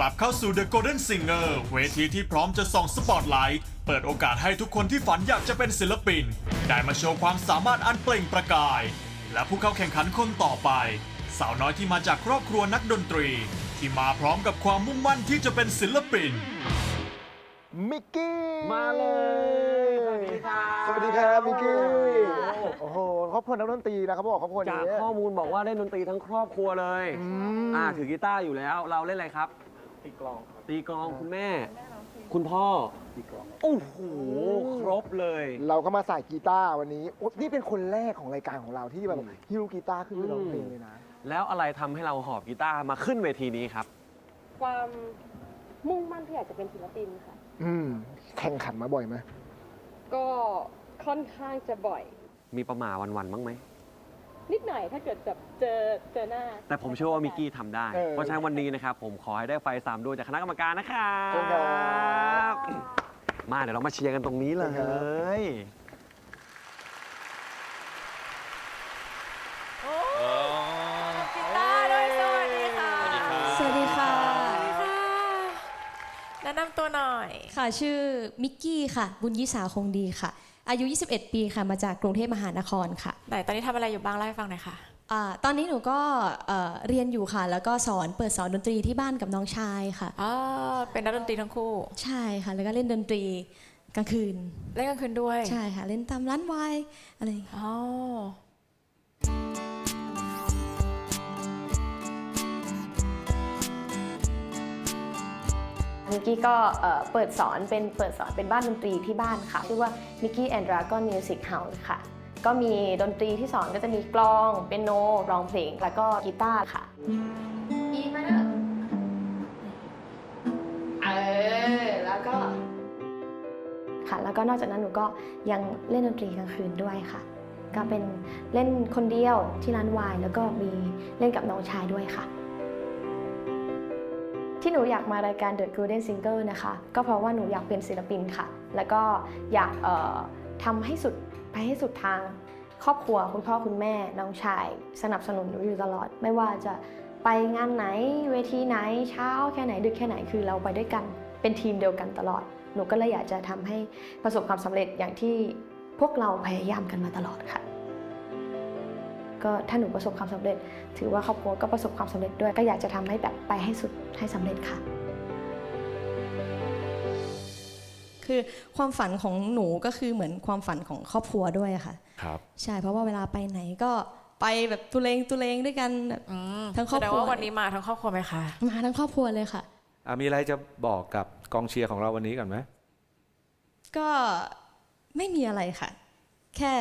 ลับเข้าสู่ The Golden Singer เวทีที่พร้อมจะส่องสปอตไลท์ เปิดโอกาสให้ทุกคนที่ฝันอยากจะเป็นศิลปิน ได้มาโชว์ความสามารถอันเปล่งประกาย และผู้เข้าแข่งขันคนต่อไป สาวน้อยที่มาจากครอบครัวนักดนตรี ที่มาพร้อมกับความมุ่งมั่นที่จะเป็นศิลปิน มิกกี้มาเลย สวัสดีครับสวัสดีครับมิกกี้ โอ้โหครอบครัวนักดนตรีนะเขาบอกครอบครัวจากนี้ข้อมูลบอกว่าเล่นดนตรีทั้งครอบครัวเลย อืม อ่าถือกีตาร์อยู่แล้วเราเล่นอะไรครับ ตีกลองตีกลองคุณแม่ คุณพ่อ ตีกลอง โอ้โห ครบเลย เราก็มาใส่กีตาร์วันนี้โอ๊ยนี่เป็นคนแรกของรายการของเราที่แบบฮิ้วกีตาร์ขึ้นไปร้องเพลงเลยนะ แล้วอะไรทำให้เราหอบกีตาร์มาขึ้นเวทีนี้ครับ ความมุ่งมั่นที่อยากจะเป็นศิลปินค่ะ อืม แข่งขันมาบ่อยไหมก็ค่อนข้างจะบ่อย มีประหมาวันๆบ้างไหม นิดหน่อยถ้าเกิดแบบเจอเจอหน้า แต่ผมเชื่อว่ามิกกี้ทำได้เพราะฉะนั้นวันนี้นะครับ ผมขอให้ได้ไฟสามดวงจากคณะกรรมการนะครับมาเดี๋ยวเรามาเชียร์กันตรงนี้เลย กีตาร์ด้วยสวัสดีค่ะสวัสดีค่ะ แนะนำตัวหน่อย ค่ะ ชื่อมิกกี้ค่ะ บุญยิสาคงดีค่ะ อายุ 21 ปีค่ะ มาจากกรุงเทพมหานครค่ะไหนตอนนี้ทำอะไรอยู่บ้างเล่าให้ฟังหน่อยค่ะอาตอนนี้หนูก็เอ่อเรียนอยู่ค่ะ แล้วก็สอนเปิดสอนดนตรีที่บ้านกับน้องชายค่ะ อ๋อ เป็นนักดนตรีทั้งคู่ ใช่ค่ะ แล้วก็เล่นดนตรีกลางคืน เล่นกลางคืนด้วย ใช่ค่ะ เล่นตามร้านวายอะไรอย่างเงี้ย อ๋อ มิกกี้ก็เอ่อเปิดสอนเป็นเปิดสอนเป็นบ้านดนตรีที่บ้านค่ะ ชื่อว่า Mickey and Dragon Music House ค่ะ ก็มีดนตรีที่สอนก็จะมีกลอง เปียโนร้องเพลง แล้วก็กีตาร์ค่ะ E minor เออ แล้วก็ค่ะ แล้วก็นอกจากนั้นหนูก็ยังเล่นดนตรีกลางคืนด้วยค่ะ ก็เป็นเล่นคนเดียวที่ร้านวาย แล้วก็มีเล่นกับน้องชายด้วยค่ะ ที่หนูอยากมารายการ The Golden Singer นะคะ ก็เพราะว่าหนูอยากเป็นศิลปินค่ะ แล้วก็อยากทำให้สุดไปให้สุดทางครอบครัวคุณพ่อคุณแม่น้องชาย สนับสนุนหนูอยู่ตลอด ไม่ว่าจะไปงานไหนเวทีไหนเช้าแค่ไหนดึกแค่ไหนคือเราไปด้วยกันเป็นทีมเดียวกันตลอด หนูก็เลยอยากจะทำให้ประสบความสำเร็จอย่างที่พวกเราพยายามกันมาตลอดค่ะ ก็ถ้าหนูประสบความสำเร็จ ถือว่าครอบครัวก็ประสบความสำเร็จด้วย ก็อยากจะทำให้แบบไปให้สุดให้สำเร็จค่ะ คือความฝันของหนูก็คือเหมือนความฝันของครอบครัวด้วยค่ะ ครับ ใช่เพราะว่าเวลาไปไหนก็ไปแบบตุเลงตุเลงด้วยกันแบบอืมทั้งครอบแสดงครัวว่าวันนี้มาทั้งครอบครัวไหมคะมาทั้งครอบครัวเลยค่ะอะมีอะไรจะบอกกับกองเชียร์ของเราวันนี้ก่อนไหมก็ไม่มีอะไรค่ะ แค่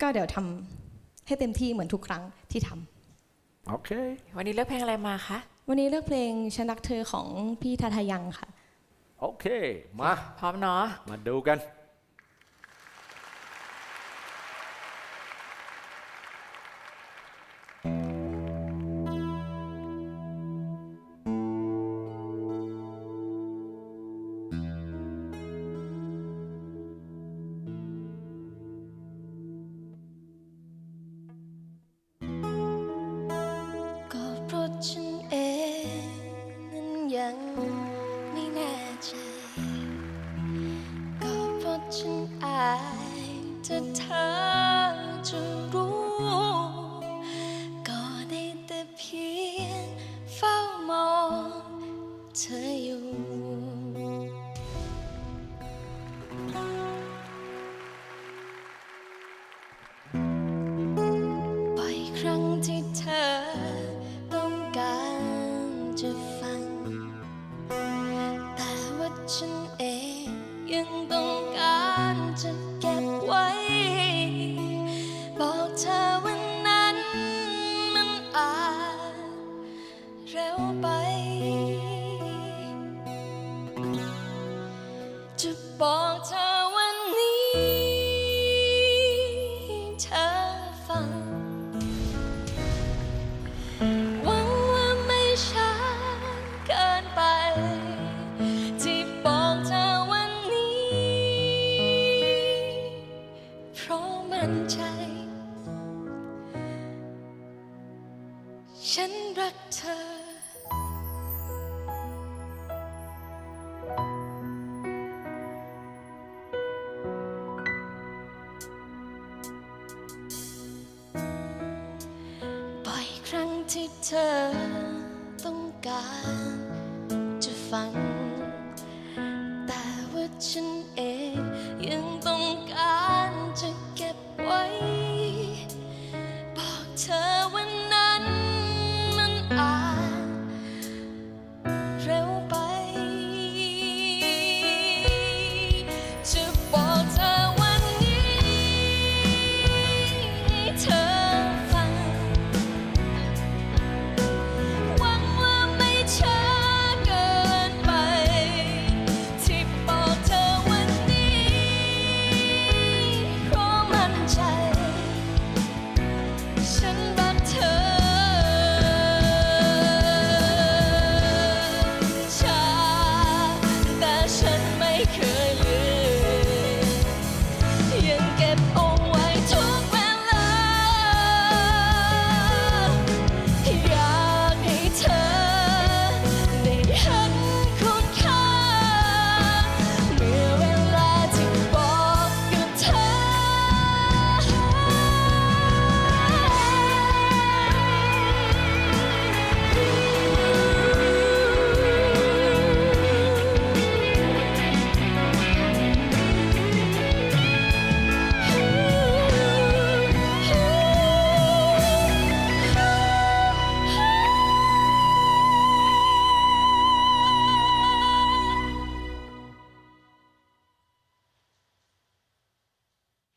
ก็เดี๋ยวทำ ให้เต็มที่เหมือนทุกครั้งที่ทำ โอเค วันนี้เลือกเพลงอะไรมาคะวันนี้เลือกเพลงฉันรักเธอของพี่ทาทายังค่ะ โอเค มา พร้อมเนาะ มาดูกัน บ่ น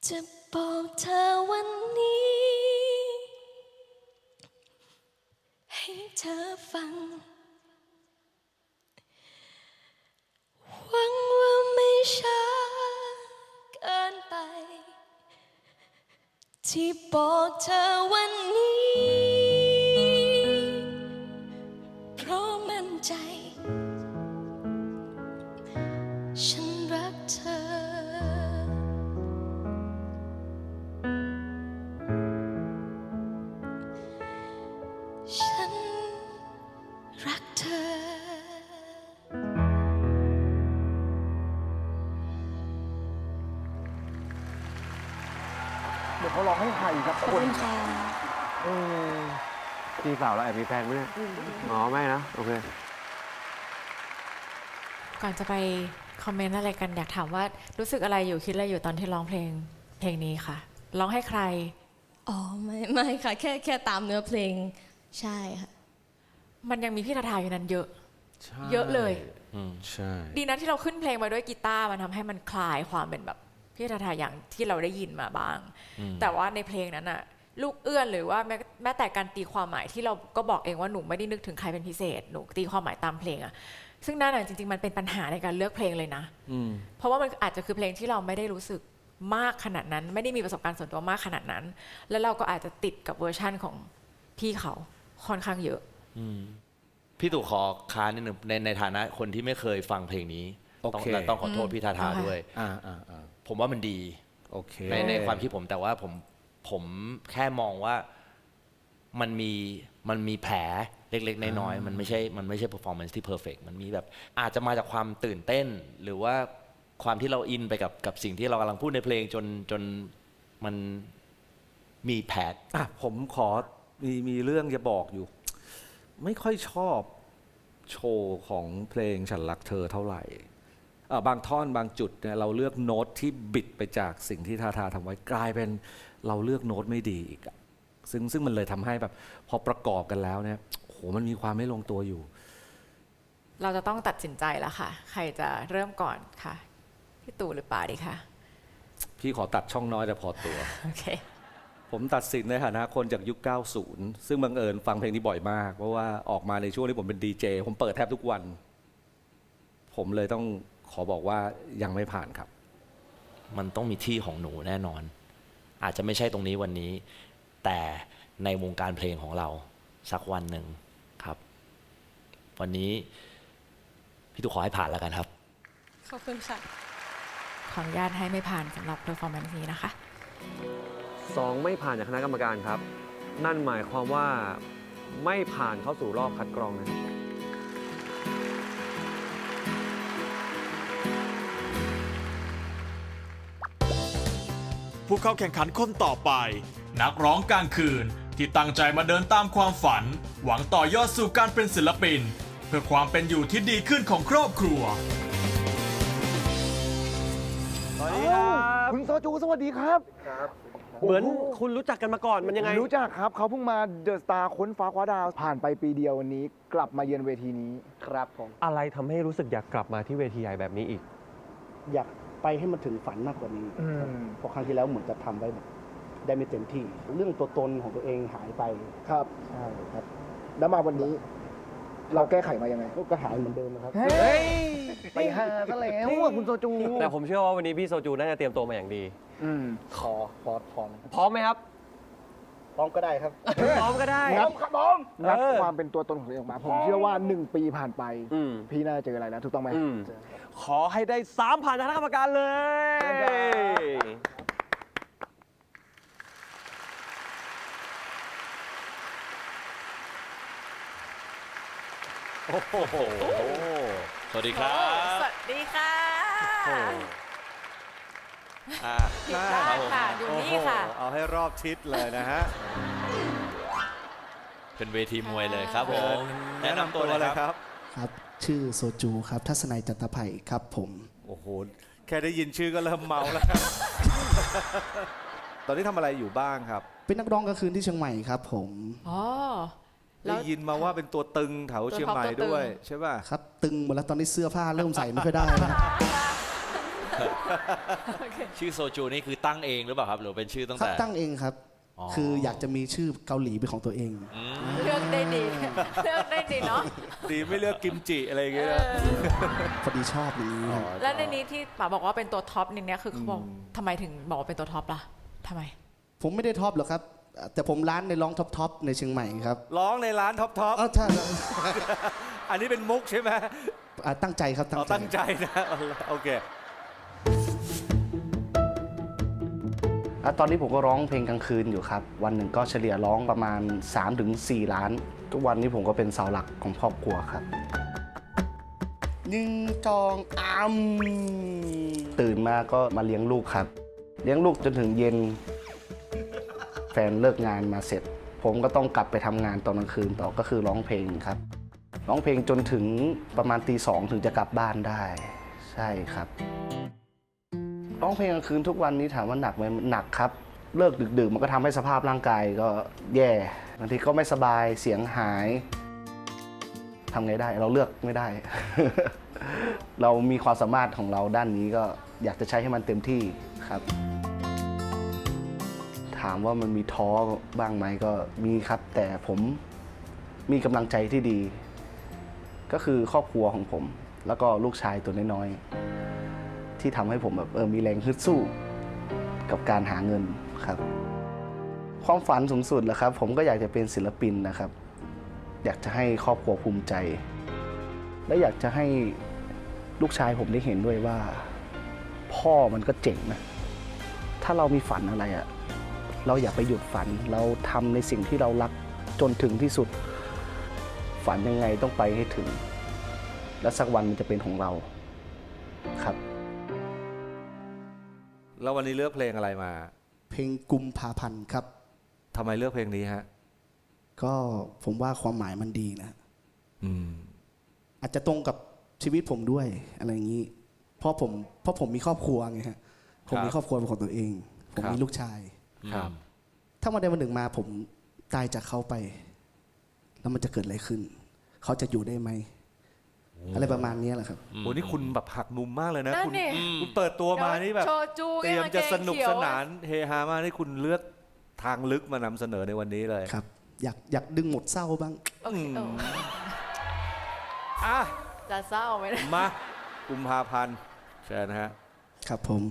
จะบอกเธอวันนี้ ให้เธอฟัง หวังว่าไม่ช้าเกินไป ที่บอกเธอวัน เดี๋ยวเขาร้องให้ใครสักคนเออพี่สาวเราแอบมีแฟนไหมเนี่ยอ๋อไม่นะโอเค ก่อนจะไปคอมเมนต์อะไรกันอยากถามว่ารู้สึกอะไรอยู่คิดอะไรอยู่ตอนที่ร้องเพลงเพลงนี้ค่ะ ร้องให้ใคร อ๋อไม่ไม่ค่ะ แค่แค่ตามเนื้อเพลงใช่ค่ะ มันยังมีพี่ทาทาอยู่นั้นเยอะใช่เยอะเลยอืมใช่ ดีนะที่เราขึ้นเพลงมาด้วยกีตาร์มันทำให้มันคลายความเป็นแบบ พี่ทาทาอย่างที่เราได้ยินมาบ้างอืมแต่ว่าในเพลงนั้นอะลูกเอื้อนหรือว่าแม้แม้แต่การตีความหมายที่เราก็บอกเองว่าหนูไม่ได้นึกถึงใครเป็นพิเศษหนูตีความหมายตามเพลงอะซึ่งนั่นอะจริง ๆ มันเป็นปัญหาในการเลือกเพลงเลยนะอืมเพราะว่ามันอาจจะคือเพลงที่เราไม่ได้รู้สึกมากขนาดนั้น ไม่ได้มีประสบการณ์ส่วนตัวมากขนาดนั้น แล้วเราก็อาจจะติดกับเวอร์ชั่นของพี่เขาค่อนข้างเยอะอืมพี่ตู่ขอค้านนิดนึงในในฐานะคนที่ไม่เคยฟังเพลงนี้ต้องโอเคและต้องขอโทษอืมพี่ทาทาโอเคด้วยอ่าอ่าอ่า ผมว่ามันดี โอเคในในความคิดผมแต่ว่าผมผมแค่มองว่ามันมีมันมีแผลเล็กๆ น้อยๆมันไม่ใช่มันไม่ใช่ performance ที่ perfect มันมีแบบอาจจะมาจากความตื่นเต้น หรือว่าความที่เราอินไปกับกับสิ่งที่เรากำลังพูดในเพลงจนจนมันมีแผลอะผมขอมีมีเรื่องจะบอกอยู่ ไม่ค่อยชอบโชว์ของเพลงฉันรักเธอเท่าไหร่เอ่อ บางท่อนบางจุดเนี่ยเราเลือกโน้ตที่บิดไปจากสิ่งที่ทาทาทำไว้กลายเป็นเราเลือกโน้ตไม่ดีอีกอะซึ่งซึ่งมันเลยทำให้แบบพอประกอบกันแล้วเนี่ยโอ้โหมันมีความไม่ลงตัวอยู่ เราจะต้องตัดสินใจแล้วค่ะ ใครจะเริ่มก่อนค่ะ พี่ตู่หรือป่าดีคะพี่ขอตัดช่องน้อยแต่พอตัว โอเค ผมตัดสินในฐานะคนจากยุค 90 ซึ่งบังเอิญฟังเพลงนี้บ่อยมาก เพราะว่าออกมาในช่วงที่ผมเป็นดีเจ ผมเปิดแทบทุกวัน ผมเลยต้อง ขอบอกว่ายังไม่ผ่านครับ มันต้องมีที่ของหนูแน่นอน อาจจะไม่ใช่ตรงนี้วันนี้ แต่ในวงการเพลงของเราสักวันหนึ่งครับ วันนี้พี่ตู่ขอให้ผ่านแล้วกันครับ ขอบคุณค่ะขออนุญาตให้ไม่ผ่านสำหรับเพอร์ฟอร์แมนซ์นี้นะคะ สองไม่ผ่านจากคณะกรรมการครับ นั่นหมายความว่าไม่ผ่านเข้าสู่รอบคัดกรองนะครับ ผู้เข้าแข่งขันคนต่อไป นักร้องกลางคืนที่ตั้งใจมาเดินตามความฝัน หวังต่อยอดสู่การเป็นศิลปิน เพื่อความเป็นอยู่ที่ดีขึ้นของครอบครัว สวัสดีครับคุณโซจูสวัสดีครับเหมือนคุณรู้จักกันมาก่อนมันยังไง รู้จักครับเขาเพิ่งมาเดอะสตาร์ค้นฟ้าคว้าดาว ผ่านไปปีเดียววันนี้ กลับมาเยือนเวทีนี้ครับผมอะไรทำให้รู้สึกอยากกลับมาที่เวทีใหญ่แบบนี้อีก อยาก ไปให้มันถึงฝันมากกว่านี้อืมครับเพราะครั้งที่แล้วเหมือนจะทำได้แบบได้ไม่เต็มที่ เรื่องตัวตนของตัวเองหายไปครับ ใช่ครับแล้วมาวันนี้ เราแก้ไขมายังไง ก็หายเหมือนเดิมนะครับ เฮ้ยไปหาซะแล้วอะคุณโซจูแต่ผมเชื่อว่าวันนี้พี่โซจูน่าจะเตรียมตัวมาอย่างดี อืมขอพอพอนะครับพร้อมไหมครับ พร้อมก็ได้ครับ พร้อมก็ได้งัดครับผมงัดเออความเป็นตัวตนของตัวเองออกมา ผมเชื่อว่า 1 ปีผ่านไป อืม พี่น่าจะเจออะไรแล้วถูกต้องไหม อืมขอให้ได้สามผ่านทางคณะกรรมการเลย โอ้โหสวัสดีครับสวัสดีค่ะอ่าอยู่ได้ค่ะอยู่นี่ค่ะ โอ้โหเอาให้รอบทิศเลยนะฮะ เป็นเวทีมวยเลยครับผมแนะนำตัวเลยครับ ครับชื่อโซจูครับทัศนัยจันตไผ่ครับผมโอ้โหแค่ได้ยินชื่อก็เริ่มเมาแล้วครับ ตอนนี้ทำอะไรอยู่บ้างครับ เป็นนักร้องกลางคืนที่เชียงใหม่ครับ ผมอ๋อแล้ได้วยินมาว่าเป็นตัวตึงแถวเชียงใหม่ตัวท็อปตัวตึงด้วยใช่ป่ะครับ ตึงหมดแล้วตอนนี้เสื้อผ้าเริ่มใส่ไม่ค่อยได้แล้วชื่อโซจูนี่คือตั้งเองหรือเปล่าครับ หรือเป็นชื่อตั้งครับแต่ตั้งเองครับอ๋อ คืออยากจะมีชื่อเกาหลีเป็นของตัวเองอืมเลือกได้ดี เลือกได้ดีเนาะ ดีไม่เลือกกิมจิอะไรอย่างเงี้ยเอนะอพอดีชอบอย่างนี้ครับแล้วในนี้ที่ป๋าบอกว่าเป็นตัวท็อปในเนี้ยคือเขาบอกทำไมถึงบอกว่าเป็นตัวท็อปล่ะทำไม ผมไม่ได้ท็อปหรอกครับ แต่ผมร้านในร้องท็อปทอปในเชียงใหม่ครับร้องในร้านท็อปท็อปอ๋อใช่ครับอันนี้เป็นมุกใช่ไหมอ่าตั้งใจครับเอาตั้ตั้งงใจใจนะโอเค อะตอนนี้ผมก็ร้องเพลงกลางคืนอยู่ครับ วันหนึ่งก็เฉลี่ยร้องประมาณ 3-4 ล้าน ทุกวันนี้ผมก็เป็นเสาหลักของครอบครัวครับหนึ่งจองอ้ำตื่นมาก็มาเลี้ยงลูกครับ เลี้ยงลูกจนถึงเย็น แฟนเลิกงานมาเสร็จ ผมก็ต้องกลับไปทำงานตอนกลางคืนต่อก็คือร้องเพลงครับร้องเพลงจนถึงประมาณตีสองถึงจะกลับบ้านได้ ใช่ครับ ร้องเพลงกลางคืนทุกวันนี้ถามว่าหนักไหมหนักครับ เลิกดึกๆ มันก็ทำให้สภาพร่างกายก็แย่บางทีก็ไม่สบายเสียงหายทำไงได้เราเลือกไม่ได้ เรามีความสามารถของเราด้านนี้ก็อยากจะใช้ให้มันเต็มที่ครับ ถามว่ามันมีท้อบ้างไหมก็มีครับ แต่ผมมีกำลังใจที่ดี ก็คือครอบครัวของผม แล้วก็ลูกชายตัวน้อยๆ ที่ทำให้ผมแบบเออมีแรงฮึดสู้กับการหาเงินครับ ความฝันสูงสุดแหละครับ ผมก็อยากจะเป็นศิลปินนะครับ อยากจะให้ครอบครัวภูมิใจ และอยากจะให้ลูกชายผมได้เห็นด้วยว่า พ่อมันก็เจ๋งนะ ถ้าเรามีฝันอะไรอะเราอย่าไปหยุดฝันเราทำในสิ่งที่เรารักจนถึงที่สุด ฝันยังไงต้องไปให้ถึง และสักวันมันจะเป็นของเราครับ แล้ววันนี้เลือกเพลงอะไรมา เพลงกุมภาพันธ์ครับ ทำไมเลือกเพลงนี้ฮะ ก็ผมว่าความหมายมันดีนะ อืม อาจจะตรงกับชีวิตผมด้วยอะไรอย่างนี้ เพราะผมเพราะผมมีครอบครัวไงฮะ ผมมีครอบครัวเป็นของตัวเอง ผมครับมีลูกชาย ครับ ถ้าวันใดวันหนึ่งมาผมตายจากเขาไป แล้วมันจะเกิดอะไรขึ้น เขาจะอยู่ได้ไหม อะไรประมาณนี้แหละครับ โอ้นี่คุณแบบหักมุมมากเลยนะนั่นคุณดิ คุณเปิดตัวมานี่แบบ โชจูเตรียมกางเกงจะสนุกเขียวสนานเฮฮามากนี่คุณเลือกทางลึกมานำเสนอในวันนี้เลยครับ อยากอยากดึงหมดเศร้าบ้างโอเคเอออะ จะเศร้าไหมเนี่ยมากุมภาพันธ์เชิญนะฮะ ครับผม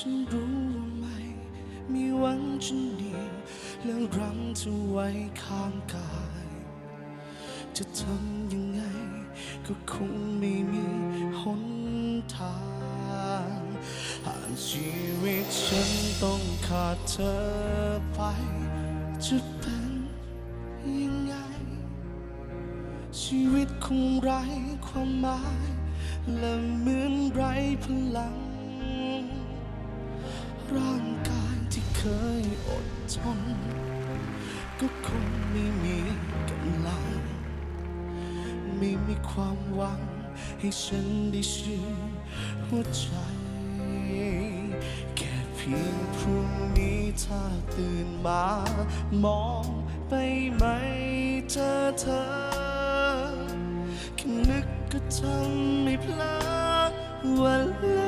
ฉันรู้ว่าไม่จะเหนียวและรั้งเธอไว้ข้างกาย จะทำยังไง ก็คงไม่มีหนทางหากชีวิตฉันต้องขาดเธอไปจะเป็นยังไง ชีวิตคงไร้ความหมาย และเหมือนไร้พลัง ยอดทนก็คงไม่มีกำลัง ไม่มีความหวังให้ฉันได้ชื่นหัวใจ แค่เพียงพรุ่งนี้ถ้าตื่นมามองไปไหมเจอเธอแค่นึกก็ทำให้เพลอวันละ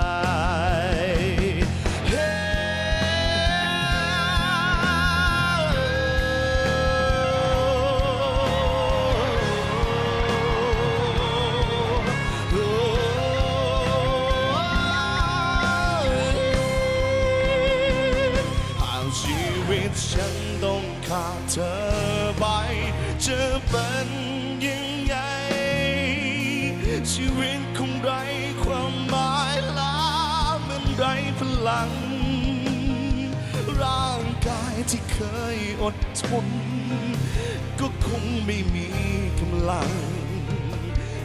อดทนก็คงไม่มีกำลัง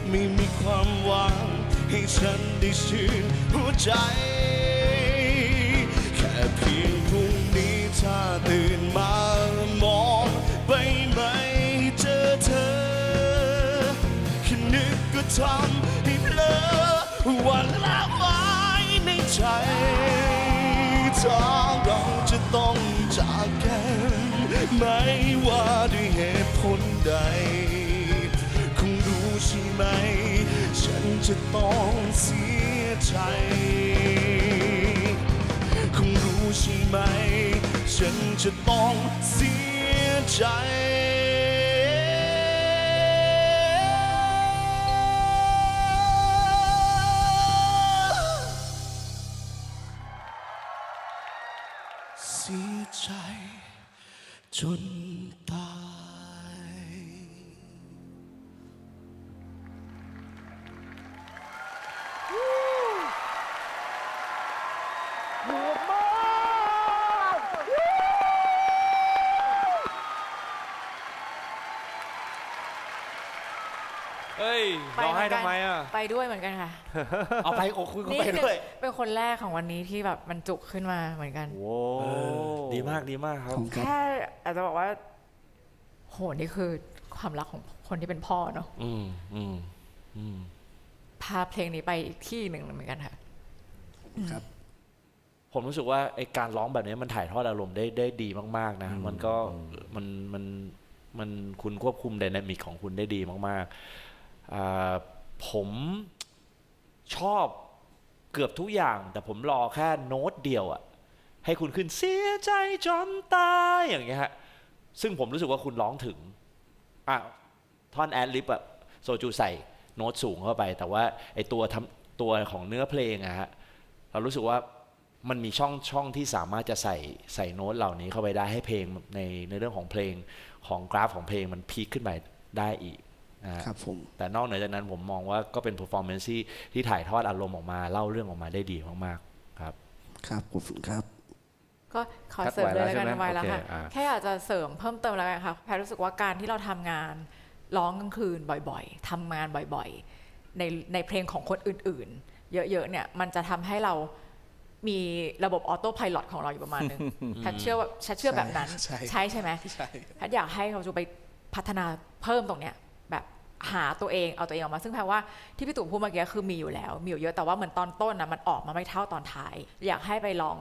ไม่มีความหวัง ให้ฉันได้ชื่นหัวใจ แค่เพียงพรุ่งนี้ถ้าตื่นมามองไปไหมเจอเธอแค่นึกก็ทำให้เพลอวันละไว้ในใจ ไม่ว่าด้วยเหตุผลใด คงรู้ใช่ไหม ฉันจะต้องเสียใจ คงรู้ใช่ไหม ฉันจะต้องเสียใจ จนตายถูกมากเฮ้ยไปร้องไห้เหมือนกันทำไมอะ ไปด้วยเหมือนกันค่ะ เอาไปโอ้คุณก็นี่ไปคือด้วยเป็นคนแรกของวันนี้ที่แบบมันจุกขึ้นมาเหมือนกันโว้เออดีมากดีมากครับ แค่ อาจจะบอกว่า โหนี่คือความรักของคนที่เป็นพ่อเนาะอืมอืมอืมพาเพลงนี้ไปอีกที่หนึ่งเหมือนกันค่ะผมรู้สึกว่าไอการร้องแบบนี้มันถ่ายทอดอารมณ์ได้ได้ดีมาก ๆ นะ มันก็มันมันมันคุณควบคุมไดนามิกของคุณได้ดีมากๆอ่าผมชอบเกือบทุกอย่าง แต่ผมรอแค่โน้ตเดียวอะ ให้คุณขึ้นเสียใจจนตายอย่างเงี้ยฮะซึ่งผมรู้สึกว่าคุณร้องถึงอะท่อนแอดลิปอะโซจูใส่โน้ตสูงเข้าไป แต่ว่าไอตัวทำตัวของเนื้อเพลงอะฮะเรารู้สึกว่ามันมีช่องช่องที่สามารถจะใส่ใส่โน้ตเหล่านี้เข้าไปได้ให้เพลงในในเรื่องของเพลงของกราฟของเพลงมันพีคขึ้นไปได้อีกนะฮะครับผมแต่นอกเหนือจากนั้นผมมองว่าก็เป็น performance ที่ที่ถ่ายทอดอารมณ์ออกมาเล่าเรื่องออกมาได้ดีมากๆครับ ครับขอบคุณครับ ก็ขอคัดเสริมเลยแล้วกันไว้ไว้แล้แล้ววใช่ไหมค่ะโอเคอ่าแค่อยากจะเสริมเพิ่มเติมแล้วกันค่ะแพรรู้สึกว่าการที่เราทำงานร้องกลางคืนบ่อยๆทำงานบ่อยๆ ในในเพลงของคนอื่นๆ เยอะๆเนี่ยมันจะทำให้เรามีระบบออโต้พายロของเราอยู่ประมาณนึงแพทเชื่อว่าแพทเชื่อแบบนั้นใช่ใช่ใช่ไหมใช่แพทย์อยากให้เขาจะไปพัฒนาเพิ่มตรงเนี้ยแบบหาตัวเองเอาตัวเองออกมาซึ่งแพทย์ว่าที่พี่ตู่พูดเมื่อกี้คือมีอยู่แล้ว มีอยู่เยอะแต่ว่าเหมือนตอนต้นนะมันออกมาไม่เท่าตอนท้าย อยากให้ไปลอง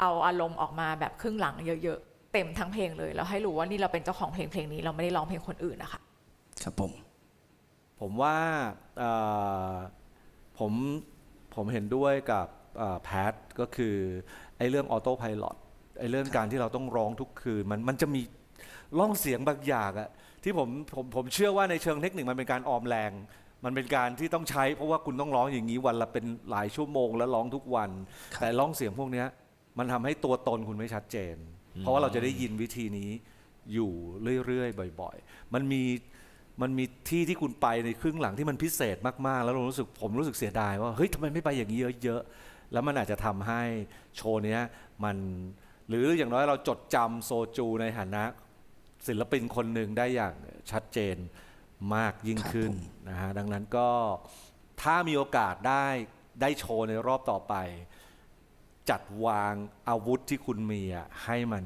เอาอารมณ์ออกมาแบบครึ่งหลังเยอะๆ เต็มทั้งเพลงเลย แล้วให้รู้ว่านี่เราเป็นเจ้าของเพลงเพลงนี้เราไม่ได้ร้องเพลงคนอื่นนะคะครับผม ผมว่าเอ่อผมผมเห็นด้วยกับอ่าแพทก็คือไอ้เรื่องออโต้พายโไอ้เรื่องการที่เราต้องร้องทุกคืน มันมันจะมีร่องเสียงบางอย่างอะที่ผมผมผมเชื่อว่าในเชิงเทคนิคมันเป็นการออมแรง มันเป็นการที่ต้องใช้เพราะว่าคุณต้องร้องอย่างนี้วันละเป็นหลายชั่วโมง แล้วร้องทุกวัน แต่ร่องเสียงพวกเนี้ย มันทำให้ตัวตนคุณไม่ชัดเจน เพราะว่าเราจะได้ยินวิธีนี้อยู่เรื่อยๆ บ่อย ๆ มันมีมันมีที่ที่คุณไปในครึ่งหลังที่มันพิเศษมากๆ แล้วเรารู้สึกผมรู้สึกเสียดายว่าเฮ้ยทำไมไม่ไปอย่างนี้เยอะๆแล้วมันอาจจะทำให้โชว์เนี้ยมันหรืออย่างน้อยเราจดจำโซจูในฐานะศิลปินคนหนึ่งได้อย่างชัดเจนมากยิ่งขึ้นนะฮะดังนั้นก็ถ้ามีโอกาสได้ได้โชว์ในรอบต่อไป จัดวางอาวุธที่คุณมีอะให้มัน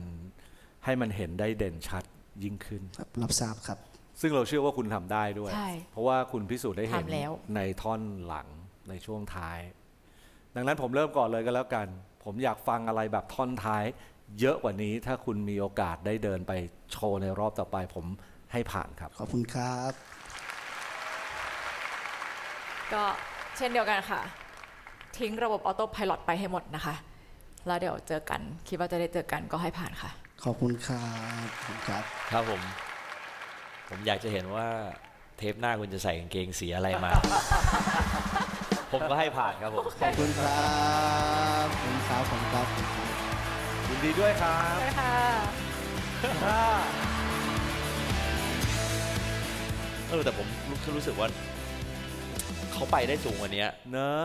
ให้มันเห็นได้เด่นชัดยิ่งขึ้น ครับรับทราบครับ ซึ่งเราเชื่อว่าคุณทำได้ด้วย ใช่เพราะว่าคุณพิสูจน์ได้เห็นทำแล้ว ในท่อนหลังในช่วงท้าย ดังนั้นผมเริ่มก่อนเลยก็แล้วกัน ผมอยากฟังอะไรแบบท่อนท้าย เยอะกว่านี้ถ้าคุณมีโอกาสได้เดินไปโชว์ในรอบต่อไป ผมให้ผ่านครับ ขอบคุณครับ ก็เช่นเดียวกันค่ะ ทิ้งระบบออโต้พายロไปให้หมดนะคะ แล้วเดี๋ยวเจอกัน คิดว่าจะได้เจอกันก็ให้ผ่านค่ะ ขอบคุณครับขอบคุณครับ ครับผม ผมอยากจะเห็นว่าเทปหน้าคุณจะใส่กางเกงสีอะไรมา ผมก็ให้ผ่านครับผม ขอบคุณครับขอบคุณครับขอบคุณครับยินดีด้วยครับใช่ค่ะเออแต่ผมรู้รู้สึกว่า เขาไปได้สูงกว่านี้เนอะ